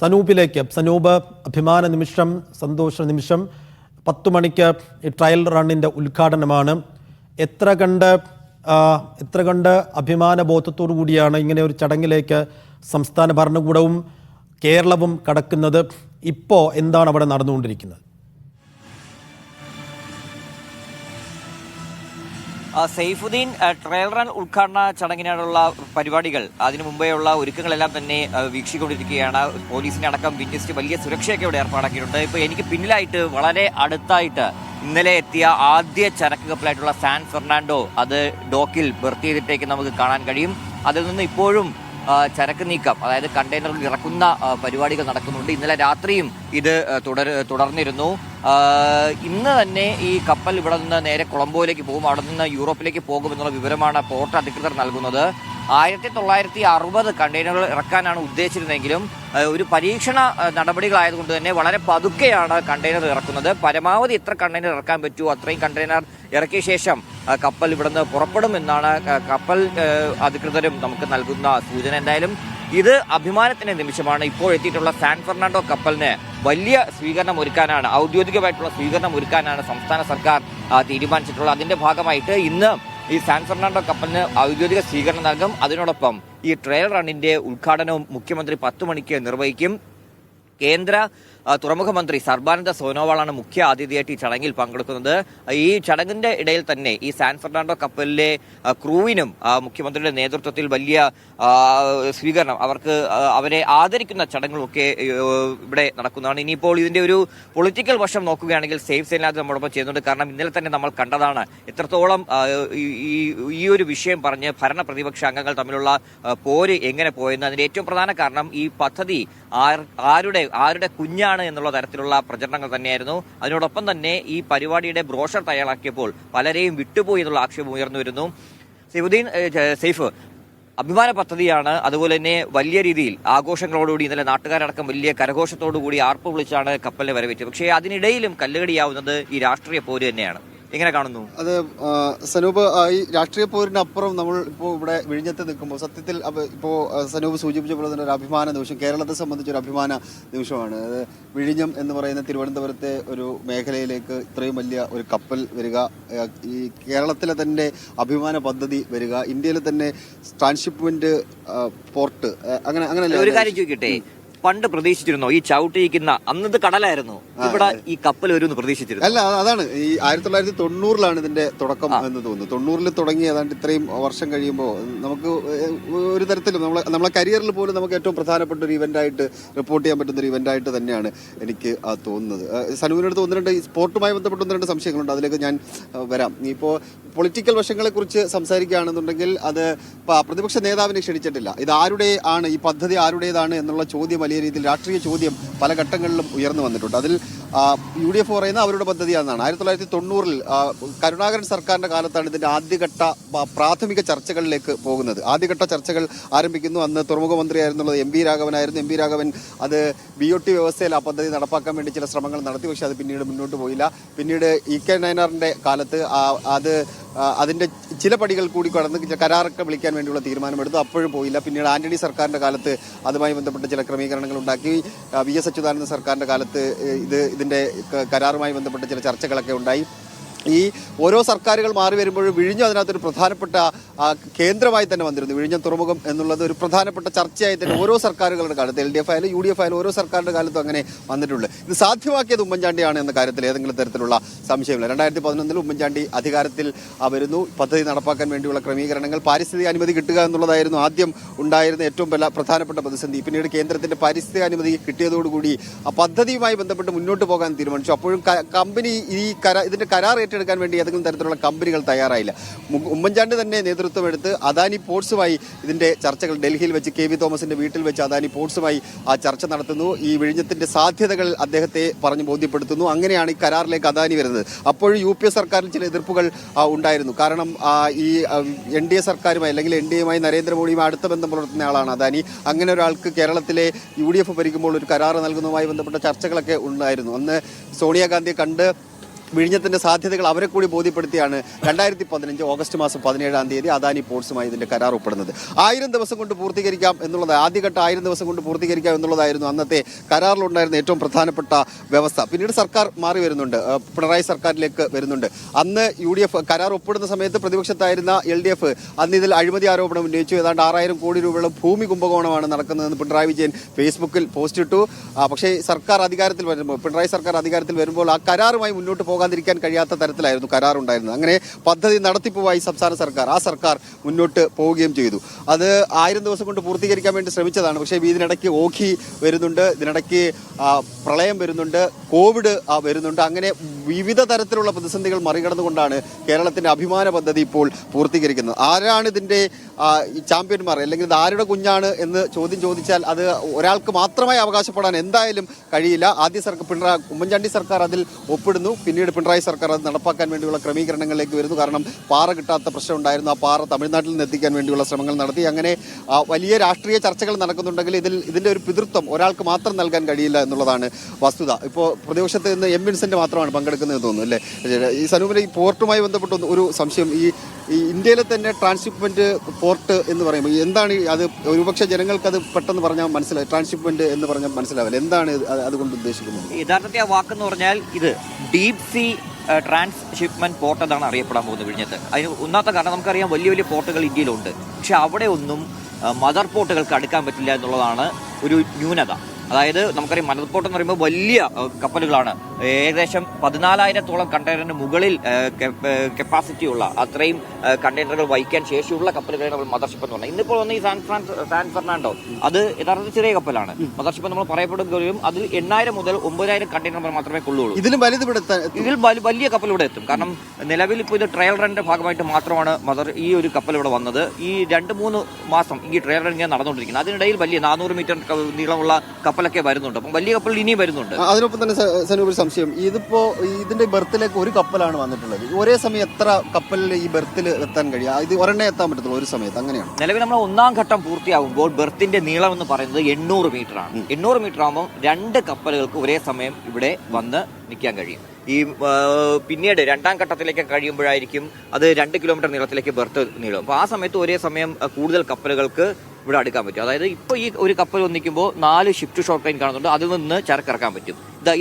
സനൂപിലേക്ക് സനൂപ് അഭിമാന നിമിഷം സന്തോഷ നിമിഷം. പത്തു മണിക്ക് ഈ ട്രയൽ റണ്ണിന്റെ ഉദ്ഘാടനമാണ്. എത്ര കണ്ട് എത്ര കണ്ട് അഭിമാന ബോധത്തോടു കൂടിയാണ് ഇങ്ങനെ ഒരു ചടങ്ങിലേക്ക് സംസ്ഥാന ഭരണകൂടവും കേരളവും കടക്കുന്നത്. ഇപ്പോൾ എന്താണ് അവിടെ നടന്നുകൊണ്ടിരിക്കുന്നത്? സൈഫുദ്ദീൻ ആ, ട്രയൽ റൺ ഉദ്ഘാടന ചടങ്ങിനുള്ള പരിപാടികൾ അതിനു മുമ്പേ ഉള്ള ഒരുക്കങ്ങളെല്ലാം തന്നെ വീക്ഷിക്കൊണ്ടിരിക്കുകയാണ്. പോലീസിനെ അടക്കം വിന്യസിച്ച് വലിയ സുരക്ഷയൊക്കെ ഇവിടെ ഏർപ്പാടാക്കിയിട്ടുണ്ട്. ഇപ്പൊ എനിക്ക് പിന്നിലായിട്ട് വളരെ അടുത്തായിട്ട് ഇന്നലെ എത്തിയ ആദ്യ ചരക്ക് കപ്പലായിട്ടുള്ള സാൻ ഫെർണാണ്ടോ അത് ഡോക്കിൽ ബർത്ത് ചെയ്തിട്ടേക്ക് നമുക്ക് കാണാൻ കഴിയും. അതിൽ നിന്ന് ഇപ്പോഴും ചരക്ക് നീക്കം അതായത് കണ്ടെയ്നറുകൾ ഇറക്കുന്ന പരിപാടികൾ നടക്കുന്നുണ്ട്. ഇന്നലെ രാത്രിയും ഇത് തുടർ തുടർന്നിരുന്നു. ഇന്ന് തന്നെ ഈ കപ്പൽ ഇവിടെ നിന്ന് നേരെ കൊളംബോയിലേക്ക് പോകും. അവിടെ നിന്ന് യൂറോപ്പിലേക്ക് പോകുമെന്നുള്ള വിവരമാണ് പോർട്ട് അധികൃതർ നൽകുന്നത്. ആയിരത്തി തൊള്ളായിരത്തി അറുപത് കണ്ടെയ്നറുകൾ ഇറക്കാനാണ് ഉദ്ദേശിച്ചിരുന്നെങ്കിലും ഒരു പരീക്ഷണ നടപടികളായതുകൊണ്ട് തന്നെ വളരെ പതുക്കെയാണ് കണ്ടെയ്നർ ഇറക്കുന്നത്. പരമാവധി എത്ര കണ്ടെയ്നർ ഇറക്കാൻ പറ്റുമോ അത്രയും കണ്ടെയ്നർ ഇറക്കിയ ശേഷം കപ്പൽ ഇവിടുന്ന് പുറപ്പെടുമെന്നാണ് ആ, കപ്പൽ അധികൃതരും നമുക്ക് നൽകുന്ന സൂചന എന്തായാലും. ഇത് അഭിമാനത്തിന്റെ നിമിഷമാണ്. ഇപ്പോൾ എത്തിയിട്ടുള്ള സാൻ ഫെർണാണ്ടോ കപ്പലിന് വലിയ സ്വീകരണം ഒരുക്കാനാണ് ഔദ്യോഗികമായിട്ടുള്ള സ്വീകരണം ഒരുക്കാനാണ് സംസ്ഥാന സർക്കാർ തീരുമാനിച്ചിട്ടുള്ളത്. അതിന്റെ ഭാഗമായിട്ട് ഇന്ന് ഈ സാൻ ഫെർണാണ്ടോ കപ്പലിന് ഔദ്യോഗിക സ്വീകരണം നൽകും. അതിനോടൊപ്പം ഈ ട്രയൽ റണ്ണിന്റെ ഉദ്ഘാടനവും മുഖ്യമന്ത്രി പത്ത് മണിക്ക് നിർവഹിക്കും. കേന്ദ്ര തുറമുഖ മന്ത്രി സർബാനന്ദ സോനോവാളാണ് മുഖ്യ അതിഥിയായിട്ട് ഈ ചടങ്ങിൽ പങ്കെടുക്കുന്നത്. ഈ ചടങ്ങിന്റെ ഇടയിൽ തന്നെ ഈ സാൻ ഫെർണാണ്ടോ കപ്പലിലെ ക്രൂവിനും മുഖ്യമന്ത്രിയുടെ നേതൃത്വത്തിൽ വലിയ സ്വീകരണം അവർക്ക് അവരെ ആദരിക്കുന്ന ചടങ്ങുകളൊക്കെ ഇവിടെ നടക്കുന്നതാണ്. ഇനിയിപ്പോൾ ഇതിന്റെ ഒരു പൊളിറ്റിക്കൽ വശം നോക്കുകയാണെങ്കിൽ സേഫ് സേനാഥ് നമ്മോടൊപ്പം ചെയ്യുന്നുണ്ട് കാരണം ഇന്നലെ തന്നെ നമ്മൾ കണ്ടതാണ് എത്രത്തോളം ഈ ഒരു വിഷയം പറഞ്ഞ് ഭരണ പ്രതിപക്ഷ അംഗങ്ങൾ തമ്മിലുള്ള പോര് എങ്ങനെ പോയെന്ന്. അതിന്റെ ഏറ്റവും പ്രധാന കാരണം ഈ പദ്ധതി ആരുടെ ആരുടെ കുഞ്ഞാണ് എന്നുള്ള തരത്തിലുള്ള പ്രചരണങ്ങൾ തന്നെയായിരുന്നു. അതിനോടൊപ്പം തന്നെ ഈ പരിപാടിയുടെ ബ്രോഷർ തയ്യാറാക്കിയപ്പോൾ പലരെയും വിട്ടുപോയി എന്നുള്ള ആക്ഷേപം ഉയർന്നു വരുന്നു. സൈഫുദ്ദീൻ സെയ്ഫ് അഭിമാന പദ്ധതിയാണ്. അതുപോലെ തന്നെ വലിയ രീതിയിൽ ആഘോഷങ്ങളോടുകൂടി ഇന്നലെ നാട്ടുകാരടക്കം വലിയ കരഘോഷത്തോടു കൂടി ആർപ്പ് വിളിച്ചാണ് കപ്പലിനെ വരവേറ്റത്. പക്ഷേ അതിനിടയിലും കല്ലുകടിയാവുന്നത് ഈ രാഷ്ട്രീയ പോര് തന്നെയാണ്. എങ്ങനെ കാണുന്നു? അത് സനൂപ് ഈ രാഷ്ട്രീയ പോരിന് അപ്പുറം നമ്മൾ ഇപ്പോൾ ഇവിടെ വിഴിഞ്ഞത്ത് നിൽക്കുമ്പോൾ സത്യത്തിൽ ഇപ്പോൾ സനൂപ് സൂചിപ്പിച്ച പോലെ തന്നെ ഒരു അഭിമാന നിമിഷം കേരളത്തെ സംബന്ധിച്ച് ഒരു അഭിമാന നിമിഷമാണ്. അത് വിഴിഞ്ഞം എന്ന് പറയുന്ന തിരുവനന്തപുരത്തെ ഒരു മേഖലയിലേക്ക് ഇത്രയും വലിയ ഒരു കപ്പൽ വരിക ഈ കേരളത്തിലെ തന്നെ അഭിമാന പദ്ധതി വരിക ഇന്ത്യയിലെ തന്നെ ട്രാൻസ്ഷിപ്മെന്റ് പോർട്ട് അങ്ങനെ അങ്ങനെ ഒരു കാര്യം ചോദിക്കട്ടെ? പണ്ട് പ്രതീക്ഷിച്ചിരുന്നോ? ഈ ചവിട്ടിയിരിക്കുന്ന അന്നത് കടലായിരുന്നു. ഇവിടെ ഈ കപ്പൽ വരുമെന്ന് പ്രതീക്ഷിച്ചിരുന്നു? അല്ല അതാണ്. ഈ ആയിരത്തി തൊള്ളായിരത്തി തൊണ്ണൂറിലാണ് ഇതിന്റെ തുടക്കം എന്ന് തോന്നുന്നു. തൊണ്ണൂറിൽ തുടങ്ങി ഏതാണ്ട് ഇത്രയും വർഷം കഴിയുമ്പോൾ നമുക്ക് ഒരു തരത്തിലും നമ്മളെ നമ്മളെ കരിയറിൽ പോലും നമുക്ക് ഏറ്റവും പ്രധാനപ്പെട്ട ഒരു ഇവന്റ് ആയിട്ട് റിപ്പോർട്ട് ചെയ്യാൻ പറ്റുന്ന ഒരു ഇവന്റ് ആയിട്ട് തന്നെയാണ് എനിക്ക് തോന്നുന്നത്. സനുവിനടുത്ത് ഒന്ന് രണ്ട് സ്പോർട്ടുമായി ബന്ധപ്പെട്ട് ഒന്ന് രണ്ട് സംശയങ്ങളുണ്ട്. അതിലേക്ക് ഞാൻ വരാം. ഇപ്പോൾ പൊളിറ്റിക്കൽ വശങ്ങളെക്കുറിച്ച് സംസാരിക്കുകയാണെന്നുണ്ടെങ്കിൽ അത് പ്രതിപക്ഷ നേതാവിനെ ക്ഷണിച്ചിട്ടില്ല. ഇത് ആരുടെ ആണ്? ഈ പദ്ധതി ആരുടേതാണ് എന്നുള്ള ചോദ്യം വലിയ രീതിയിൽ രാഷ്ട്രീയ ചോദ്യം പല ഘട്ടങ്ങളിലും ഉയർന്നു വന്നിട്ടുണ്ട്. അതിൽ യു ഡി എഫ് പറയുന്ന അവരുടെ പദ്ധതിയാണെന്നാണ്. ആയിരത്തി തൊള്ളായിരത്തി തൊണ്ണൂറിൽ കരുണാകരൻ സർക്കാരിന്റെ കാലത്താണ് ഇതിന്റെ ആദ്യഘട്ട പ്രാഥമിക ചർച്ചകളിലേക്ക് പോകുന്നത്. ആദ്യഘട്ട ചർച്ചകൾ ആരംഭിക്കുന്നു. അന്ന് തുറമുഖ മന്ത്രിയായിരുന്നുള്ളത് എം വി രാഘവനായിരുന്നു. എം വി രാഘവൻ അത് ബി ഒ ടി വ്യവസ്ഥയിൽ ആ പദ്ധതി നടപ്പാക്കാൻ വേണ്ടി ചില ശ്രമങ്ങൾ നടത്തി. പക്ഷേ അത് പിന്നീട് മുന്നോട്ട് പോയില്ല. പിന്നീട് ഇ കെ നയനാറിന്റെ കാലത്ത് അത് ആ, അതിന്റെ ചില പടികൾ കൂടി കടന്ന് കരാറൊക്കെ വിളിക്കാൻ വേണ്ടിയുള്ള തീരുമാനമെടുത്തു. അപ്പോഴും പോയില്ല. പിന്നീട് ആന്റണി സർക്കാരിന്റെ കാലത്ത് അതുമായി ബന്ധപ്പെട്ട ചില ക്രമീകരണങ്ങൾ ഉണ്ടാക്കി. വി എസ് അച്യുതാനന്ദ സർക്കാരിന്റെ കാലത്ത് ഇത് ഇതിന്റെ കരാറുമായി ബന്ധപ്പെട്ട ചില ചർച്ചകളൊക്കെ ഉണ്ടായി. ഈ ഓരോ സർക്കാരുകൾ മാറി വരുമ്പോഴും വിഴിഞ്ഞം അതിനകത്തൊരു പ്രധാനപ്പെട്ട കേന്ദ്രമായി തന്നെ വന്നിരുന്നു. വിഴിഞ്ഞം തുറമുഖം എന്നുള്ളത് ഒരു പ്രധാനപ്പെട്ട ചർച്ചയായി തന്നെ ഓരോ സർക്കാരുകളുടെ കാലത്ത് എൽ ഡി എഫ് ആയാലും യു ഡി എഫ് ആയാലും ഓരോ സർക്കാരിന്റെ കാലത്തും അങ്ങനെ വന്നിട്ടുള്ളൂ ഇത് സാധ്യമാക്കിയത് ഉമ്മൻചാണ്ടിയാണ് എന്ന കാര്യത്തിൽ ഏതെങ്കിലും തരത്തിലുള്ള സംശയമില്ല. രണ്ടായിരത്തി പതിനൊന്നിൽ ഉമ്മൻചാണ്ടി അധികാരത്തിൽ വരുന്നു. പദ്ധതി നടപ്പാക്കാൻ വേണ്ടിയുള്ള ക്രമീകരണങ്ങൾ പാരിസ്ഥിതിക അനുമതി കിട്ടുക എന്നുള്ളതായിരുന്നു ആദ്യം ഉണ്ടായിരുന്ന ഏറ്റവും പ്രധാനപ്പെട്ട പ്രതിസന്ധി. പിന്നീട് കേന്ദ്രത്തിന്റെ പാരിസ്ഥിതിക അനുമതി കിട്ടിയതോടുകൂടി പദ്ധതിയുമായി ബന്ധപ്പെട്ട് മുന്നോട്ട് പോകാൻ തീരുമാനിച്ചു. അപ്പോഴും കമ്പനി ഈ കരാ ഇതിന്റെ കരാർ ഏറ്റെടുക്കാൻ വേണ്ടി ഏതെങ്കിലും തരത്തിലുള്ള കമ്പനികൾ തയ്യാറായില്ല. ഉമ്മൻചാണ്ടി തന്നെ നേതൃത്വം എടുത്ത് അദാനി പോർട്സുമായി ഇതിന്റെ ചർച്ചകൾ ഡൽഹിയിൽ വെച്ച് കെ വി തോമസിന്റെ വീട്ടിൽ വെച്ച് അദാനി പോർട്സുമായി ആ ചർച്ച നടത്തുന്നു. ഈ വിഴിഞ്ഞത്തിന്റെ സാധ്യതകൾ അദ്ദേഹത്തെ പറഞ്ഞു ബോധ്യപ്പെടുത്തുന്നു. അങ്ങനെയാണ് ഈ കരാറിലേക്ക് അദാനി വരുന്നത്. അപ്പോഴും യു പി എ സർക്കാരിൽ ചില എതിർപ്പുകൾ ഉണ്ടായിരുന്നു. കാരണം ഈ എൻ ഡി എ സർക്കാരുമായി അല്ലെങ്കിൽ എൻ ഡി എയുമായി നരേന്ദ്രമോദിയുമായി അടുത്ത ബന്ധം പുലർത്തുന്ന ആളാണ് അദാനി. അങ്ങനെ ഒരാൾക്ക് കേരളത്തിലെ യു ഡി എഫ് ഭരിക്കുമ്പോൾ ഒരു കരാർ നൽകുന്നതുമായി ബന്ധപ്പെട്ട ചർച്ചകളൊക്കെ ഉണ്ടായിരുന്നു. അന്ന് സോണിയാഗാന്ധിയെ കണ്ട് വിഴിഞ്ഞത്തിന്റെ സാധ്യതകൾ അവരെ കൂടി ബോധ്യപ്പെടുത്തിയാണ് രണ്ടായിരത്തി പതിനഞ്ച് ഓഗസ്റ്റ് മാസം പതിനേഴാം തീയതി അദാനി പോർട്സുമായി ഇതിന്റെ കരാർ ഒപ്പിടുന്നത്. ആയിരം ദിവസം കൊണ്ട് പൂർത്തീകരിക്കാം എന്നുള്ളത് ആദ്യഘട്ട ആയിരം ദിവസം കൊണ്ട് പൂർത്തീകരിക്കാം എന്നുള്ളതായിരുന്നു അന്നത്തെ കരാറിലുണ്ടായിരുന്ന ഏറ്റവും പ്രധാനപ്പെട്ട വ്യവസ്ഥ. പിന്നീട് സർക്കാർ മാറി വരുന്നുണ്ട്. പിണറായി സർക്കാരിലേക്ക് വരുന്നുണ്ട്. അന്ന് യു ഡി എഫ് കരാർ ഒപ്പിടുന്ന സമയത്ത് പ്രതിപക്ഷത്തായിരുന്ന എൽ ഡി എഫ് അന്ന് ഇതിൽ അഴിമതി ആരോപണം ഉന്നയിച്ചു. ഏതാണ്ട് ആറായിരം കോടി രൂപയുള്ള ഭൂമി കുംഭകോണമാണ് നടക്കുന്നതെന്ന് പിണറായി വിജയൻ ഫേസ്ബുക്കിൽ പോസ്റ്റ് ഇട്ടു. പക്ഷേ സർക്കാർ അധികാരത്തിൽ വരുമ്പോൾ പിണറായി സർക്കാർ അധികാരത്തിൽ വരുമ്പോൾ ആ കരാറുമായി മുന്നോട്ട് പോകാതിരിക്കാൻ കഴിയാത്ത തരത്തിലായിരുന്നു കരാറുണ്ടായിരുന്നത്. അങ്ങനെ പദ്ധതി നടത്തിപ്പുമായി സംസ്ഥാന സർക്കാർ ആ സർക്കാർ മുന്നോട്ട് പോവുകയും ചെയ്തു. അത് ആയിരം ദിവസം കൊണ്ട് പൂർത്തീകരിക്കാൻ വേണ്ടി ശ്രമിച്ചതാണ്. പക്ഷേ ഇതിനിടയ്ക്ക് ഓഖി വരുന്നുണ്ട് ഇതിനിടയ്ക്ക് പ്രളയം വരുന്നുണ്ട് കോവിഡ് വരുന്നുണ്ട്. അങ്ങനെ വിവിധ തരത്തിലുള്ള പ്രതിസന്ധികൾ മറികടന്നുകൊണ്ടാണ് കേരളത്തിന്റെ അഭിമാന പദ്ധതി ഇപ്പോൾ പൂർത്തീകരിക്കുന്നത്. ആരാണ് ഇതിന്റെ ചാമ്പ്യന്മാർ? അല്ലെങ്കിൽ ഇത് ആരുടെ കുഞ്ഞാണ് എന്ന് ചോദ്യം ചോദിച്ചാൽ അത് ഒരാൾക്ക് മാത്രമായി അവകാശപ്പെടാൻ എന്തായാലും കഴിയില്ല. ആദ്യ സർക്കാർ പിണറായി ഉമ്മൻചാണ്ടി സർക്കാർ അതിൽ ഒപ്പിടുന്നു. പിന്നീട് പിണറായി സർക്കാർ അത് നടപ്പാക്കാൻ വേണ്ടിയുള്ള ക്രമീകരണങ്ങളിലേക്ക് വരുന്നു. കാരണം പാറ കിട്ടാത്ത പ്രശ്നം ഉണ്ടായിരുന്നു. ആ പാറ തമിഴ്നാട്ടിൽ നിന്ന് എത്തിക്കാൻ വേണ്ടിയുള്ള ശ്രമങ്ങൾ നടത്തി. അങ്ങനെ വലിയ രാഷ്ട്രീയ ചർച്ചകൾ നടക്കുന്നുണ്ടെങ്കിൽ ഇതിൽ ഇതിന്റെ ഒരു പിതൃത്വം ഒരാൾക്ക് മാത്രം നൽകാൻ കഴിയില്ല എന്നുള്ളതാണ് വസ്തുത. ഇപ്പോൾ പ്രതിപക്ഷത്ത് നിന്ന് എം വിൻസെന്റ് മാത്രമാണ് പങ്കെടുക്കുന്നത് തോന്നുന്നു അല്ലേ? ഈ സനൂപിനെ ഈ പോർട്ടുമായി ബന്ധപ്പെട്ട ഒരു സംശയം. ഈ ഈ ഇന്ത്യയിലെ തന്നെ ട്രാൻസ്ഷിപ്മെന്റ് പോർട്ട് എന്ന് പറയുമ്പോൾ എന്താണ് അത് ഒരുപക്ഷെ ജനങ്ങൾക്ക് അത് പെട്ടെന്ന് പറഞ്ഞാൽ മനസ്സിലായി. ട്രാൻസ്ഷിപ്മെന്റ് എന്ന് പറഞ്ഞാൽ മനസ്സിലാവില്ല. എന്താണ് അത് അതുകൊണ്ട് ഉദ്ദേശിക്കുന്നത്? യഥാർത്ഥത്തിൽ ആ വാക്കെന്ന് പറഞ്ഞാൽ ഇത് ഡീപ് സീ ട്രാൻസ്ഷിപ്മെന്റ് പോർട്ട് എന്നാണ് അറിയപ്പെടാൻ പോകുന്നത് വിഴിഞ്ഞത്ത്. അതിന് ഒന്നാമത്തെ കാരണം നമുക്കറിയാം വലിയ വലിയ പോർട്ടുകൾ ഇന്ത്യയിലുണ്ട്. പക്ഷെ അവിടെ ഒന്നും മദർ പോർട്ടുകൾക്ക് അടുക്കാൻ പറ്റില്ല എന്നുള്ളതാണ് ഒരു ന്യൂനത. അതായത് നമുക്കറിയാം മദർ പോർട്ട് എന്ന് പറയുമ്പോൾ വലിയ കപ്പലുകളാണ്. ഏകദേശം പതിനാലായിരത്തോളം കണ്ടെയ്നറിന് മുകളിൽ കപ്പാസിറ്റി ഉള്ള അത്രയും കണ്ടെയ്നറുകൾ വഹിക്കാൻ ശേഷിയുള്ള കപ്പലുകളാണ് നമ്മൾ മദർഷിപ്പ് എന്ന് പറയുന്നത്. ഇന്നിപ്പോൾ വന്ന ഈ സാൻ ഫ്രാൻസ് സാൻ ഫെർണാണ്ടോ അത് യഥാർത്ഥത്തിൽ ചെറിയ കപ്പലാണ്. മദർഷിപ്പ് നമ്മൾ പറയപ്പെടുകയും അതിൽ എണ്ണായിരം മുതൽ ഒമ്പതിനായിരം കണ്ടെയ്നർ മാത്രമേ കൊള്ളുള്ളൂ. ഇതിലും വലുത് ഇവിടെ ഇതിൽ വലിയ കപ്പൽ ഇവിടെ എത്തും. കാരണം നിലവിൽ ഇപ്പോൾ ഇത് ട്രയൽ റണ്ണിന്റെ ഭാഗമായിട്ട് മാത്രമാണ് മദർ ഈ ഒരു കപ്പൽ ഇവിടെ വന്നത്. ഈ രണ്ട് മൂന്ന് മാസം ഈ ട്രയൽ റൺ ഇങ്ങനെ നടന്നുകൊണ്ടിരിക്കുന്നത് അതിനിടയിൽ വലിയ നാനൂറ് മീറ്റർ നീളമുള്ള നീളമുള്ള കപ്പലൊക്കെ വരുന്നുണ്ട്. അപ്പം വലിയ കപ്പൽ ഇനിയും വരുന്നുണ്ട്. അതിനൊപ്പം തന്നെ സനൂപ് സംശയം. ഇതിപ്പോ ഇതിന്റെ ബർത്തിലേക്ക് ഒരു കപ്പലാണ് വന്നിട്ടുള്ളത്. ഒരേ സമയം എത്ര കപ്പലിൽ ഈ ബർത്തിൽ എത്താൻ കഴിയുക ഇത് ഒരെണ്ണം എത്താൻ പറ്റത്തുള്ളൂ ഒരു സമയത്ത്. അങ്ങനെയാണ്. നിലവിൽ നമ്മൾ ഒന്നാം ഘട്ടം പൂർത്തിയാകുമ്പോൾ ബെർത്തിന്റെ നീളം എന്ന് പറയുന്നത് എണ്ണൂറ് മീറ്റർ ആണ്. എണ്ണൂറ് മീറ്റർ ആകുമ്പോൾ രണ്ട് കപ്പലുകൾക്ക് ഒരേ സമയം ഇവിടെ വന്ന് നിൽക്കാൻ കഴിയും. ഈ പിന്നീട് രണ്ടാം ഘട്ടത്തിലേക്ക് കഴിയുമ്പോഴായിരിക്കും അത് രണ്ട് കിലോമീറ്റർ നീളത്തിലേക്ക് ബെർത്ത് നീളും. അപ്പോൾ ആ സമയത്ത് ഒരേ സമയം കൂടുതൽ കപ്പലുകൾക്ക് ഇവിടെ അടുക്കാൻ പറ്റും. അതായത് ഇപ്പോൾ ഈ ഒരു കപ്പൽ ഒന്നിക്കുമ്പോൾ നാല് ഷിഫ്റ്റ് ഷോർട്ട് ലൈൻ കാണുന്നുണ്ട്. അതിൽ നിന്ന് ചരക്കിറക്കാൻ പറ്റും. ഇതാ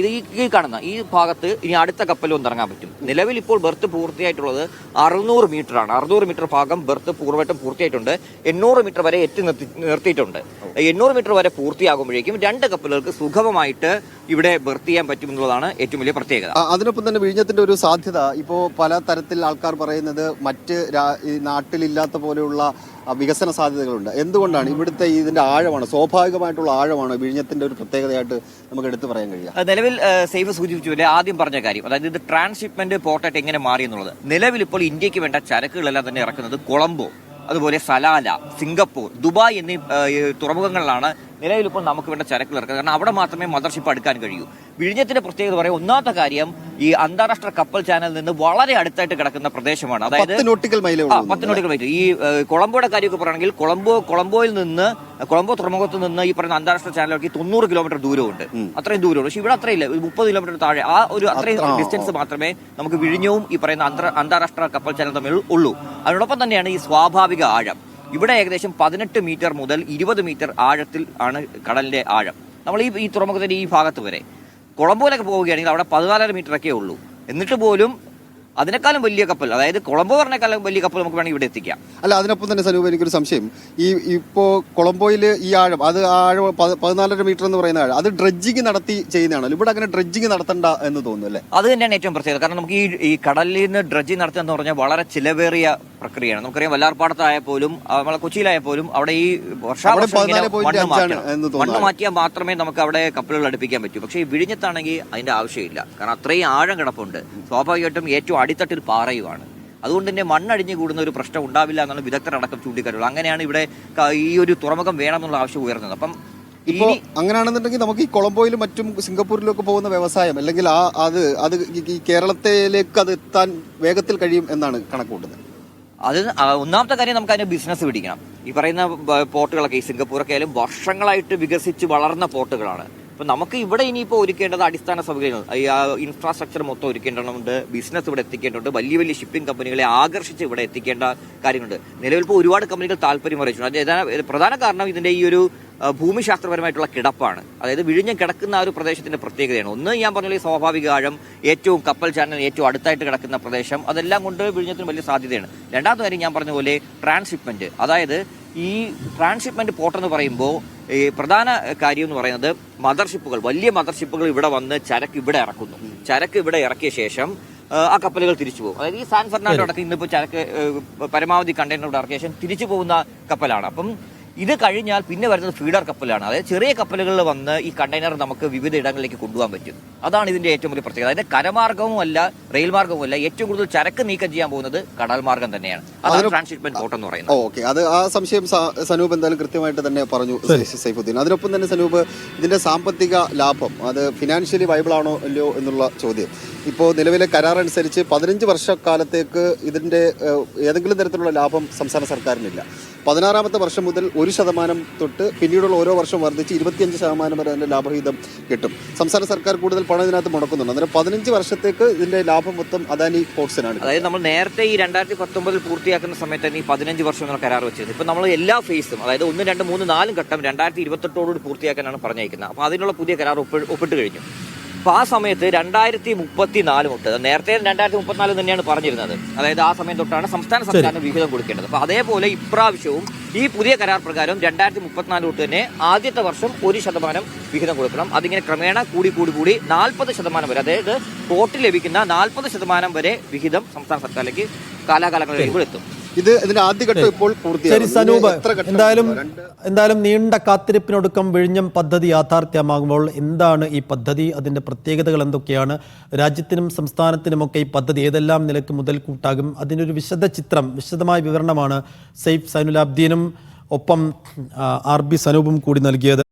ഈ കാണുന്ന ഈ ഭാഗത്ത് ഇനി അടുത്ത കപ്പൽ ഒന്ന് ഇറങ്ങാൻ പറ്റും. നിലവിൽ ഇപ്പോൾ ബെർത്ത് പൂർത്തിയായിട്ടുള്ളത് അറുന്നൂറ് മീറ്റർ ആണ്. അറുന്നൂറ് മീറ്റർ ഭാഗം ബെർത്ത് പൂർവമായിട്ടും പൂർത്തിയായിട്ടുണ്ട്. എണ്ണൂറ് മീറ്റർ വരെ എത്തി നിർത്തി നിർത്തിയിട്ടുണ്ട്. എണ്ണൂറ് മീറ്റർ വരെ പൂർത്തിയാകുമ്പോഴേക്കും രണ്ട് കപ്പലുകൾക്ക് സുഗമമായിട്ട് ഇവിടെ ബെർത്ത് ചെയ്യാൻ പറ്റും എന്നുള്ളതാണ് ഏറ്റവും വലിയ പ്രത്യേകത. അതിനൊപ്പം തന്നെ വിഴിഞ്ഞത്തിന്റെ ഒരു സാധ്യത. ഇപ്പോൾ പല തരത്തിൽ ആൾക്കാർ പറയുന്നത് മറ്റ് നാട്ടിലില്ലാത്ത പോലെയുള്ള വികസന സാധ്യതകളുണ്ട്. എന്തുകൊണ്ടാണ് ഇവിടുത്തെ ഇതിന്റെ ആഴമാണ് സ്വാഭാവികമായിട്ടുള്ള ആഴമാണ് വിഴിഞ്ഞത്തിന്റെ ഒരു പ്രത്യേകതയായിട്ട് നമുക്ക് എടുത്തു പറയാൻ കഴിയുക? നിലവിൽ സേവ് അല്ലെ ആദ്യം പറഞ്ഞ കാര്യം അതായത് ഇത് ട്രാൻസ്ഷിപ്മെന്റ് പോർട്ടായിട്ട് എങ്ങനെ മാറി എന്നുള്ളത്. നിലവിൽ ഇപ്പോൾ ഇന്ത്യയ്ക്ക് വേണ്ട ചരക്കുകളെല്ലാം തന്നെ ഇറക്കുന്നത് കൊളംബോ അതുപോലെ സലാല സിംഗപ്പൂർ ദുബായ് എന്നീ തുറമുഖങ്ങളിലാണ് നിലവിൽ ഇപ്പോൾ നമുക്ക് വേണ്ട ചരക്കുകൾ ഇറക്കുന്നത് കാരണം അവിടെ മാത്രമേ മദർഷിപ്പ് അടുക്കാൻ കഴിയൂ. വിഴിഞ്ഞത്തിന്റെ പ്രത്യേകത പറയാം ഒന്നാമത്തെ കാര്യം ഈ അന്താരാഷ്ട്ര കപ്പൽ ചാനൽ നിന്ന് വളരെ അടുത്തായിട്ട് കിടക്കുന്ന പ്രദേശമാണ്. അതായത് നോട്ടിക്കൽ പത്ത് നോട്ടിക്കൽ മൈൽ ഈ കൊളംബോയുടെ കാര്യമൊക്കെ പറയുകയാണെങ്കിൽ കൊളംബോ കൊളംബോയിൽ നിന്ന് കൊളംബോ തുറമുഖത്ത് നിന്ന് ഈ പറയുന്ന അന്താരാഷ്ട്ര ചാനലിലേക്ക് തൊണ്ണൂറ് കിലോമീറ്റർ ദൂരമുണ്ട്. അത്രയും ദൂരമുണ്ട്. പക്ഷേ ഇവിടെ അത്രയില്ല. ഒരു മുപ്പത് കിലോമീറ്റർ താഴെ. ആ ഒരു അത്രയും ഡിസ്റ്റൻസ് മാത്രമേ നമുക്ക് വിഴിഞ്ഞവും ഈ പറയുന്ന അന്താരാഷ്ട്ര കപ്പൽ ചാനൽ തമ്മിൽ ഉള്ളൂ. അതിനോടൊപ്പം തന്നെയാണ് ഈ സ്വാഭാവിക ആഴം. ഇവിടെ ഏകദേശം പതിനെട്ട് മീറ്റർ മുതൽ ഇരുപത് മീറ്റർ ആഴത്തിൽ ആണ് കടലിന്റെ ആഴം. നമ്മൾ ഈ ഈ തുറമുഖത്തിന്റെ ഈ ഭാഗത്ത് വരെ കൊളംബോയിലൊക്കെ പോവുകയാണെങ്കിൽ അവിടെ പതിനാലര മീറ്റർ ഒക്കെ ഉള്ളൂ. എന്നിട്ട് പോലും അതിനേക്കാളും വലിയ കപ്പൽ അതായത് കൊളംബോ പറഞ്ഞേക്കാളും വലിയ കപ്പൽ നമുക്ക് വേണമെങ്കിൽ ഇവിടെ എത്തിക്കാം. അല്ല അതിനൊപ്പം തന്നെ സനൂപ് എനിക്കൊരു സംശയം. ഈ ഇപ്പോൾ കൊളംബോയിൽ ഈ ആഴം അത് ആഴം പത്- പതിനാലര മീറ്റർ എന്ന് പറയുന്ന ആഴം അത് ഡ്രഡ്ജിങ് നടത്തി ചെയ്യുന്നതാണല്ലോ. ഇവിടെ അങ്ങനെ ഡ്രഡ്ജിങ് നടത്തണ്ട എന്ന് തോന്നുന്നു അല്ലേ? അത് തന്നെയാണ് ഏറ്റവും പ്രത്യേകത. കാരണം നമുക്ക് ഈ ഈ കടലിൽ നിന്ന് ഡ്രഡ്ജിങ് നടത്തുക എന്ന് പറഞ്ഞാൽ വളരെ ചിലവേറിയ പ്രക്രിയയാണ്. നമുക്കറിയാം വല്ലാർപ്പാടത്തായ പോലും നമ്മളെ കൊച്ചിയിലായ പോലും അവിടെ ഈ വർഷാവർഷം 14.5 മണ്ണ് മാറ്റണം. മാറ്റിയാൽ മാത്രമേ നമുക്ക് അവിടെ കപ്പലുകൾ അടുപ്പിക്കാൻ പറ്റൂ. പക്ഷേ ഈ വിഴിഞ്ഞത്താണെങ്കിൽ അതിന്റെ ആവശ്യമില്ല. കാരണം അത്രയും ആഴം കിടപ്പുണ്ട്. സ്വാഭാവികമായിട്ടും ഏറ്റവും അടിത്തട്ടിൽ പാറയുമാണ്. അതുകൊണ്ട് തന്നെ മണ്ണടിഞ്ഞു കൂടുന്ന ഒരു പ്രശ്നം ഉണ്ടാവില്ല എന്നുള്ള വിദഗ്ധരടക്കം ചൂണ്ടിക്കാട്ടുള്ളൂ അങ്ങനെയാണ് ഇവിടെ ഈ ഒരു തുറമുഖം വേണമെന്നുള്ള ആവശ്യം ഉയർന്നത്. അപ്പം ഇപ്പോൾ അങ്ങനെയാണെന്നുണ്ടെങ്കിൽ നമുക്ക് ഈ കൊളംബോയിലും മറ്റും സിംഗപ്പൂരിലും ഒക്കെ പോകുന്ന വ്യവസായം അല്ലെങ്കിൽ ആ അത് അത് ഈ- കേരളത്തിലേക്ക് അത് എത്താൻ വേഗത്തിൽ കഴിയും എന്നാണ് കണക്കൂട്ടുന്നത് അത് ഒന്നാമത്തെ കാര്യം നമുക്ക് അതിന്റെ ബിസിനസ് പിടിക്കണം. ഈ പറയുന്ന പോർട്ടുകളൊക്കെ ഈ സിംഗപ്പൂറൊക്കെ ആയാലും വർഷങ്ങളായിട്ട് വികസിച്ച് വളർന്ന പോർട്ടുകളാണ്. അപ്പൊ നമുക്ക് ഇവിടെ ഇനിയിപ്പോൾ ഒരുക്കേണ്ടത് അടിസ്ഥാന സൗകര്യങ്ങൾ ഇൻഫ്രാസ്ട്രക്ചർ മൊത്തം ഒരുക്കേണ്ടതുണ്ട് ബിസിനസ് ഇവിടെ എത്തിക്കേണ്ടതുണ്ട് വലിയ വലിയ ഷിപ്പിംഗ് കമ്പനികളെ ആകർഷിച്ച് ഇവിടെ എത്തിക്കേണ്ട കാര്യങ്ങളുണ്ട്. നിലവിൽ ഇപ്പോൾ ഒരുപാട് കമ്പനികൾ താല്പര്യം അറിയിച്ചിട്ടുണ്ട് അത് പ്രധാന കാരണം ഇതിന്റെ ഈ ഒരു ഭൂമിശാസ്ത്രപരമായിട്ടുള്ള കിടപ്പാണ്. അതായത് വിഴിഞ്ഞം കിടക്കുന്ന ആ ഒരു പ്രദേശത്തിന്റെ പ്രത്യേകതയാണ്. ഒന്ന് ഞാൻ പറഞ്ഞ സ്വാഭാവിക ആഴം ഏറ്റവും കപ്പൽ ചാനൽ ഏറ്റവും അടുത്തായിട്ട് കിടക്കുന്ന പ്രദേശം അതെല്ലാം കൊണ്ട് വിഴിഞ്ഞത്തിന് വലിയ സാധ്യതയാണ്. രണ്ടാമത്തെ കാര്യം ഞാൻ പറഞ്ഞ പോലെ ട്രാൻസ്ഷിപ്മെന്റ്. അതായത് ഈ ട്രാൻസ്ഷിപ്മെന്റ് പോർട്ട് എന്ന് പറയുമ്പോൾ ഈ പ്രധാന കാര്യം എന്ന് പറയുന്നത് മദർഷിപ്പുകൾ വലിയ മദർഷിപ്പുകൾ ഇവിടെ വന്ന് ചരക്ക് ഇവിടെ ഇറക്കുന്നു. ചരക്ക് ഇവിടെ ഇറക്കിയ ശേഷം ആ, ആ കപ്പലുകൾ തിരിച്ചു പോകും. അതായത് ഈ സാൻ ഫെർണാണ്ടോ അടക്കം ഇന്നിപ്പോൾ ചരക്ക് പരമാവധി കണ്ടെയ്നർ ഇറക്കിയ ശേഷം തിരിച്ചു പോകുന്ന കപ്പലാണ്. അപ്പം ഇത് കഴിഞ്ഞാൽ പിന്നെ വരുന്നത് ഫീഡർ കപ്പലാണ്. അതായത് ചെറിയ കപ്പലുകളിൽ വന്ന് ഈ കണ്ടെയ്നർ നമുക്ക് വിവിധ ഇടങ്ങളിലേക്ക് കൊണ്ടുപോകാൻ പറ്റും. അതാണ് ഇതിന്റെ ഏറ്റവും വലിയ പ്രത്യേകത. അതായത് കരമാർഗവും അല്ല റെയിൽ മാർഗവും അല്ല ഏറ്റവും കൂടുതൽ ചരക്ക് നീക്കം ചെയ്യാൻ പോകുന്നത് കടൽ മാർഗം തന്നെയാണ്. അതാണ് ട്രാൻസ്ഷിപ്മെന്റ് പോർട്ട് എന്ന് പറയുന്നത്. ഓക്കെ. അത് ആ സംശയം സനൂപ് എന്തായാലും കൃത്യമായിട്ട് തന്നെ പറഞ്ഞു സൈഫുദ്ദീൻ. അതിനൊപ്പം തന്നെ സനൂപ് ഇതിന്റെ സാമ്പത്തിക ലാഭം അത് ഫിനാൻഷ്യലി വൈബിൾ ആണോ അല്ലയോ എന്നുള്ള ചോദ്യം. ഇപ്പോൾ നിലവിലെ കരാർ അനുസരിച്ച് പതിനഞ്ച് വർഷക്കാലത്തേക്ക് ഇതിന്റെ ഏതെങ്കിലും തരത്തിലുള്ള ലാഭം സംസ്ഥാന സർക്കാരിനില്ല. പതിനാറാമത്തെ വർഷം മുതൽ ഒരു ശതമാനം തൊട്ട് പിന്നീടുള്ള ഓരോ വർഷം വർദ്ധിച്ച് ഇരുപത്തിയഞ്ച് ശതമാനം വരെ അതിന്റെ ലാഭവിഹിതം കിട്ടും. സംസ്ഥാന സർക്കാർ കൂടുതൽ പണം ഇതിനകത്ത് മുടക്കുന്നുണ്ട്. അന്നേരം പതിനഞ്ച് വർഷത്തേക്ക് ഇതിന്റെ ലാഭം മൊത്തം അദാനി പോർട്സിനാണ് അതായത് നമ്മൾ നേരത്തെ ഈ രണ്ടായിരത്തി പത്തൊമ്പതിൽ പൂർത്തിയാക്കുന്ന സമയത്ത് തന്നെ ഈ പതിനഞ്ച് വർഷം എന്നുള്ള കരാർ വെച്ചത് ഇപ്പോൾ നമ്മൾ എല്ലാ ഫേസും അതായത് ഒന്ന് രണ്ട് മൂന്ന് നാലും ഘട്ടം രണ്ടായിരത്തി ഇരുപത്തെട്ടോടുകൂടി പൂർത്തിയാക്കാനാണ് പറഞ്ഞേക്കുന്നത് അപ്പോൾ അതിനുള്ള പുതിയ കരാർ ഒപ്പ് ഒപ്പിട്ട് കഴിഞ്ഞു. അപ്പൊ ആ സമയത്ത് രണ്ടായിരത്തി മുപ്പത്തി നാല് തൊട്ട് നേരത്തെ രണ്ടായിരത്തി മുപ്പത്തിനാല് തന്നെയാണ് പറഞ്ഞിരുന്നത്. അതായത് ആ സമയം തൊട്ടാണ് സംസ്ഥാന സർക്കാരിന് വിഹിതം കൊടുക്കേണ്ടത്. അപ്പൊ അതേപോലെ ഇപ്രാവശ്യവും ഈ പുതിയ കരാർ പ്രകാരം രണ്ടായിരത്തി മുപ്പത്തിനാല് തൊട്ട് തന്നെ ആദ്യത്തെ വർഷം ഒരു ശതമാനം വിഹിതം കൊടുക്കണം. അതിങ്ങനെ ക്രമേണ കൂടി കൂടി കൂടി നാൽപ്പത് ശതമാനം വരെ അതായത് പോർട്ടിൽ ലഭിക്കുന്ന നാൽപ്പത് ശതമാനം വരെ വിഹിതം സംസ്ഥാന സർക്കാരിലേക്ക് കാലാകാലങ്ങളിലേക്ക് എത്തും. ഇത് ഇതിന്റെ ആദ്യഘട്ടം ഇപ്പോൾ ശരി സനൂപ്. എന്തായാലും എന്തായാലും നീണ്ട കാത്തിരിപ്പിനൊടുക്കം വിഴിഞ്ഞം പദ്ധതി യാഥാർത്ഥ്യമാകുമ്പോൾ എന്താണ് ഈ പദ്ധതി? അതിന്റെ പ്രത്യേകതകൾ എന്തൊക്കെയാണ്? രാജ്യത്തിനും സംസ്ഥാനത്തിനുമൊക്കെ ഈ പദ്ധതി ഏതെല്ലാം നിലയ്ക്ക് മുതൽക്കൂട്ടാകും അതിന്റെ ഒരു വിശദ ചിത്രം വിശദമായ വിവരണമാണ് സെയ്ഫ് സൈനുലാബ്ദീനും ഒപ്പം ആർ ബി സനൂപും കൂടി നൽകിയത്.